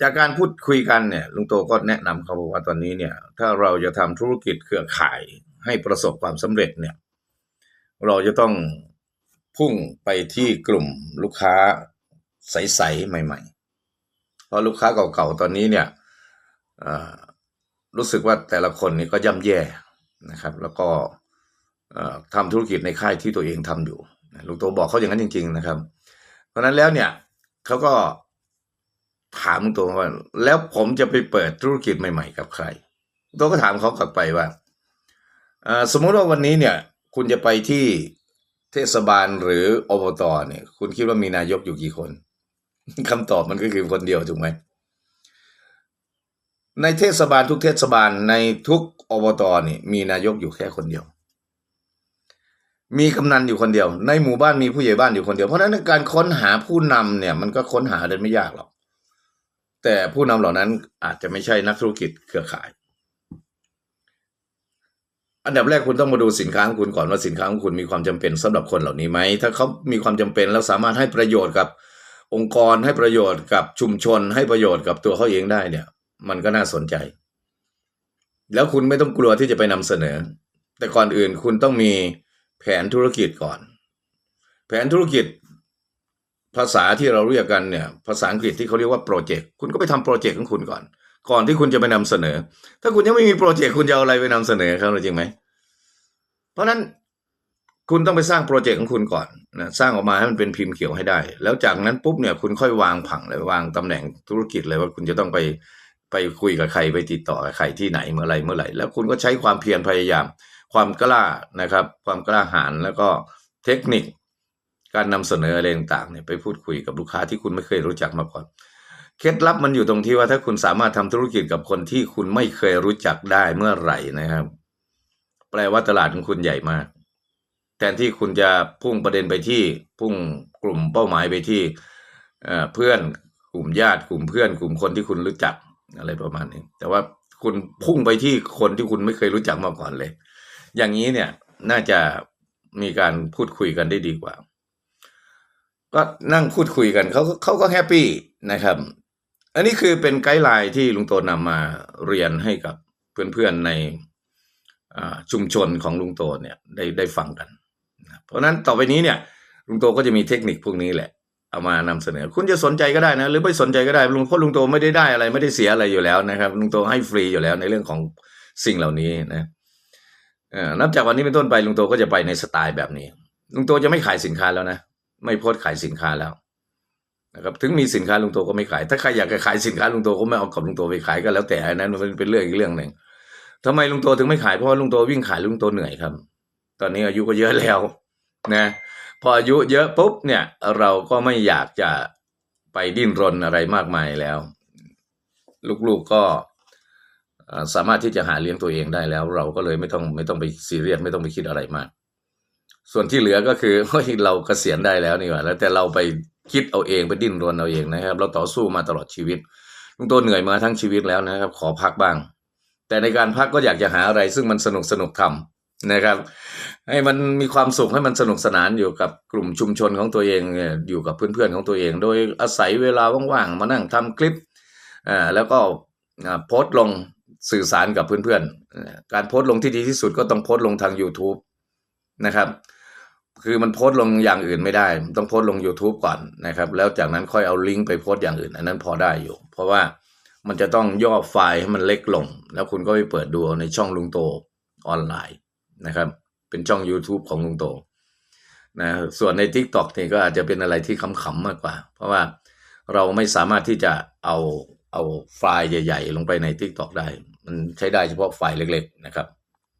จากการพูดคุยกันเนี่ยลุงโตก็แนะนำเขาบอกว่าตอนนี้เนี่ย ถ้าเราจะทำธุรกิจเครือข่ายให้ประสบความสำเร็จเนี่ย เราจะต้องพุ่งไปที่กลุ่มลูกค้าใสๆใหม่ ๆ เพราะลูกค้าเก่าๆตอนนี้เนี่ยรู้สึกว่าแต่ละคนนี่ก็ย่ำแย่นะครับ แล้วก็ทำธุรกิจในค่ายที่ตัวเองทำอยู่ลุงโตบอกเขาอย่างนั้นจริง ๆ นะครับ เพราะนั้นแล้วเนี่ยเขาก็ ถามลุงโตว่า แล้วผมจะไปเปิดธุรกิจใหม่ ๆ กับใครลุงโตก็ถามเขากลับไปว่าสมมุติว่าวันนี้เนี่ย คุณจะไปที่เทศบาลหรืออบตเนี่ย คุณคิดว่ามีนายกอยู่กี่คนคำตอบมันก็คือคนเดียวถูกไหมในเทศบาลทุกเทศบาลในทุกอบตนี่มีนายกอยู่แค่คนเดียว มีกำนันอยู่คนเดียว ในหมู่บ้านมีผู้ใหญ่บ้านอยู่คนเดียว เพราะฉะนั้นการค้นหาผู้นำเนี่ย มันก็ค้นหาได้ไม่ยากหรอก แต่ผู้นำเหล่านั้นอาจจะไม่ใช่นักธุรกิจเครือข่าย อันดับแรกคุณต้องมาดูสินค้าของคุณก่อนว่าสินค้าของคุณมีความจำเป็นสำหรับคนเหล่านี้ไหมถ้าเขามีความจำเป็นแล้วสามารถให้ประโยชน์กับองค์กรให้ประโยชน์กับชุมชน ให้ประโยชน์กับตัวเขาเองได้เนี่ย มันก็น่าสนใจ แล้วคุณไม่ต้องกลัวที่จะไปนำเสนอ แต่ก่อนอื่นคุณต้องมีแผนธุรกิจก่อน แผนธุรกิจ ภาษาที่เราเรียกกันเนี่ยภาษาอังกฤษที่เขาเรียกว่าโปรเจกต์คุณก็ไปทำโปรเจกต์ของคุณก่อน ก่อนที่คุณจะไปนำเสนอ ถ้าคุณยังไม่มีโปรเจกต์คุณจะเอาอะไรไปนำเสนอเขาจริงไหมเพราะฉะนั้นคุณต้องไปสร้างโปรเจกต์ของคุณก่อนนะสร้างออกมาให้มันเป็นพิมพ์เขียวให้ได้ แล้วจากนั้นปุ๊บเนี่ยคุณค่อยวางผังเลยวางตำแหน่งธุรกิจเลยว่าคุณจะต้องไปไปคุยกับใครไปติดต่อกับใครที่ไหนเมื่อไรเมื่อไหร่แล้วคุณก็ใช้ความเพียรพยายาม ความกล้านะครับ ความกล้าหาญแล้วก็เทคนิค การนำเสนออะไรต่างๆเนี่ยไปพูดคุยกับลูกค้าที่คุณไม่เคยรู้จักมาก่อน เคล็ดลับมันอยู่ตรงที่ว่าถ้าคุณสามารถทำธุรกิจกับคนที่คุณไม่เคยรู้จักได้เมื่อไหร่นะครับ แปลว่าตลาดของคุณใหญ่มาก แทนที่คุณจะพุ่งประเด็นไปที่พุ่งกลุ่มเป้าหมายไปที่เพื่อนกลุ่มญาติกลุ่มเพื่อน กลุ่มคนที่คุณรู้จักอะไรประมาณนี้ แต่ว่าคุณพุ่งไปที่คนที่คุณไม่เคยรู้จักมาก่อนเลย อย่างนี้เนี่ยน่าจะมีการพูดคุยกันได้ดีกว่า ก็นั่งพูดคุยกันเขาเขาก็แฮปปี้นะครับ อันนี้คือเป็นไกด์ไลน์ที่ลุงโตนำมาเรียนให้กับเพื่อนๆในอ่าชุมชนของลุงโตเนี่ยได้ได้ฟังกันเพราะฉะนั้นต่อไปนี้เนี่ยลุงโตก็จะมีเทคนิคพวกนี้แหละ เอามานำเสนอ คุณจะสนใจก็ได้นะ หรือไม่สนใจก็ได้ลุงเพราะลุงโตไม่ได้ได้อะไรไม่ได้เสียอะไรอยู่แล้วนะครับลุงโตให้ฟรีอยู่แล้วในเรื่องของสิ่งเหล่านี้นะเอ่อนับจากวันนี้เป็นต้นไปลุงโตก็จะไปในสไตล์แบบนี้ลุงโตจะไม่ขายสินค้าแล้วนะ ไม่โพสต์ขายสินค้าแล้วนะครับถึงมีสินค้าลุงโตก็ไม่ขาย ถ้าใครอยากจะขายสินค้าลุงโตก็ไม่เอากับลุงโตไปขายก็แล้วแต่อันนั้นมันเป็นเรื่องอีกเรื่องหนึ่งทำไมลุงโตถึงไม่ขายเพราะลุงโตวิ่งขายลุงโตเหนื่อยครับ ตอนนี้อายุก็เยอะแล้วนะพออายุเยอะปุ๊บเนี่ย เราก็ไม่อยากจะไปดิ้นรนอะไรมากมายแล้ว ลูกๆก็สามารถที่จะหาเลี้ยงตัวเองได้แล้ว เราก็เลยไม่ต้องไม่ต้องไปซีเรียสไม่ต้องไปคิดอะไรมาก ส่วนที่เหลือก็คือเฮ้ยเราเกษียณได้แล้วนี่หว่าแล้วแต่เราไปคิดเอาเองไปดิ้นรนเอาเองนะครับ เราต่อสู้มาตลอดชีวิตลุงโตเหนื่อยมาทั้งชีวิตแล้วนะครับ ขอพักบ้าง แต่ในการพักก็อยากจะหาอะไร ซึ่งมันสนุกสนุกทำนะครับ ให้มันมีความสุขให้มันสนุกสนานอยู่กับกลุ่มชุมชนของตัวเองอยู่กับเพื่อนๆของตัวเอง โดยอาศัยเวลาว่างๆมานั่งทำคลิปอ่าแล้วก็อ่าโพสต์ลงสื่อสารกับเพื่อนๆอ่าการโพสต์ลงที่ดีที่สุดก็ต้องโพสต์ลงทาง YouTube นะครับ คือมันโพสต์ลงอย่างอื่นไม่ได้ ต้องโพสต์ลง YouTube ก่อนนะครับ แล้วจากนั้นค่อยเอาลิงก์ไปโพสต์อย่างอื่น อันนั้นพอได้อยู่ เพราะว่ามันจะต้องย่อไฟล์ให้มันเล็กลง แล้วคุณก็ไปเปิดดูในช่องลุงโตออนไลน์นะครับ เป็นช่อง YouTube ของลุงโตนะส่วนใน TikTok นี่ก็อาจจะเป็นอะไรที่ขำๆมากกว่า เพราะว่าเราไม่สามารถที่จะเอาเอาไฟล์ใหญ่ ๆ ลงไปใน TikTok ได้ มันใช้ได้เฉพาะไฟล์เล็ก ๆ นะครับ